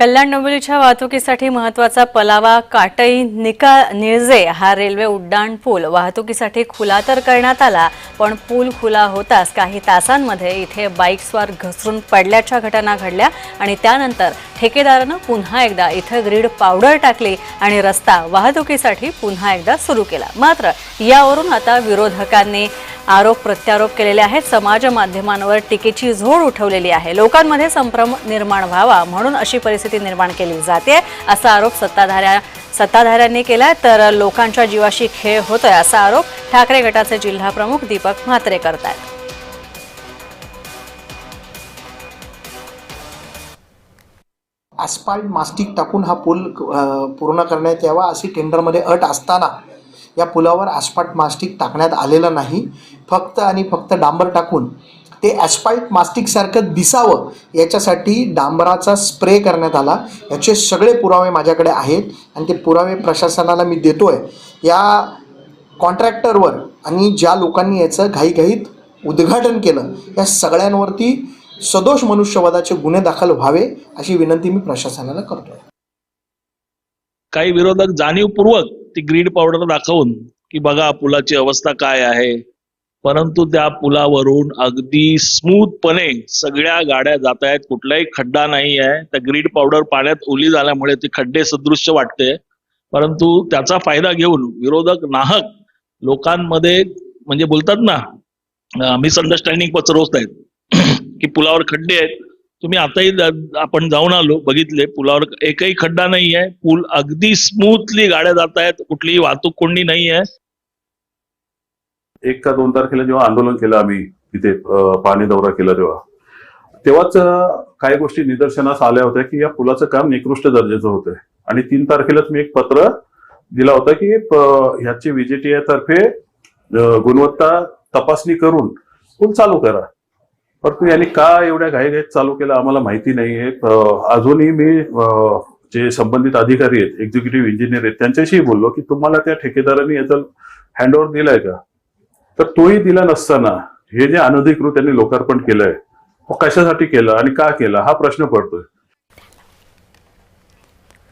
कल्याण डोंबिवलीच्या वाहतुकीसाठी महत्त्वाचा पलावा काटई निका निळजे हा रेल्वे उड्डाण पूल. वाहतुकीसाठी खुला तर करण्यात आला पण पूल खुला होताच. काही तासांमध्ये इथे बाईकस्वार घसरून पडल्याच्या घटना घडल्या आणि त्यानंतर ठेकेदारानं पुन्हा एकदा इथं ग्रीड पावडर टाकली आणि रस्ता वाहतुकीसाठी पुन्हा एकदा सुरू केला. मात्र यावरून आता विरोधकांनी आरोप प्रत्यारोप केलेले आहेत. समाज माध्यमांवर टीकेची झोड उठवलेली आहे. लोकांमध्ये संभ्रम निर्माण व्हावा म्हणून अशी परिस्थिती निर्माण केली जाते असा आरोप सत्ताधाऱ्या सत्ताधाऱ्यांनी केला तर लोकांच्या जीवाशी खेळ होतोय असा आरोप ठाकरे गटाचे जिल्हा प्रमुख दीपक म्हात्रे करतात ॲस्पाल्ट मास्टिक टाकून हा पूल पूर्ण करण्यात यावा अशी टेंडरमध्ये अट असताना या पुलावर ॲस्पाल्ट मास्टिक टाकण्यात आलेलं नाही. फक्त आणि फक्त डांबर टाकून ते ॲस्पाल्ट मास्टिकसारखं दिसावं याच्यासाठी डांबराचा स्प्रे करण्यात आला. याचे सगळे पुरावे माझ्याकडे आहेत आणि ते पुरावे प्रशासनाला मी देतो आहे या कॉन्ट्रॅक्टरवर आणि ज्या लोकांनी याचं घाईघाईत उद्घाटन केलं या सगळ्यांवरती सदोष मनुष्यवादाचे गुन्हे दाखल व्हावे अशी विनंती मी प्रशासनाला करतोय. काही विरोधक जाणीवपूर्वक ती ग्रीड पावडर दाखवून की बघा पुलाची अवस्था काय आहे. परंतु त्या पुलावरून अगदी स्मूथपणे सगळ्या गाड्या जात आहेत. कुठलाही खड्डा नाही आहे. त्या ग्रीड पावडर पाण्यात ओली झाल्यामुळे ती खड्डे सदृश्य वाटते. परंतु त्याचा फायदा घेऊन विरोधक नाहक लोकांमध्ये म्हणजे बोलतात ना मिसअंडरस्टँडिंग पसरवत आहेत. की पुलावर खड्डे आहेत. तुम्ही आताही आपण जाऊन आलो बघितले पुलावर एकही खड्डा नाही आहे पूल अगदी स्मूथली गाड्या जात आहेत कुठलीही वाहतूक कोंडी नाही आहे एक का दोन तारखेला जेव्हा आंदोलन केलं आम्ही तिथे पाणी दौरा केला तेव्हा तेव्हाच काही गोष्टी निदर्शनास आल्या होत्या की या पुलाचं काम निकृष्ट दर्जाचं होतंय. आणि तीन तारखेलाच मी एक पत्र दिला होता की ह्याची व्हीजीटीआय तर्फे गुणवत्ता तपासणी करून पूल चालू करा. परंतु यांनी का एवढ्या घाईघाईत चालू केलं आम्हाला माहिती नाहीये आहे. अजूनही मी जे संबंधित अधिकारी आहेत एक्झिक्युटिव्ह इंजिनियर आहेत त्यांच्याशी बोललो की तुम्हाला त्या ठेकेदारांनी याचा हँडओव्हर दिलाय का? तर तोही दिला नसताना हे जे अनधिकृत त्यांनी लोकार्पण केलंय तो कशासाठी केलं आणि का केलं हा प्रश्न पडतोय.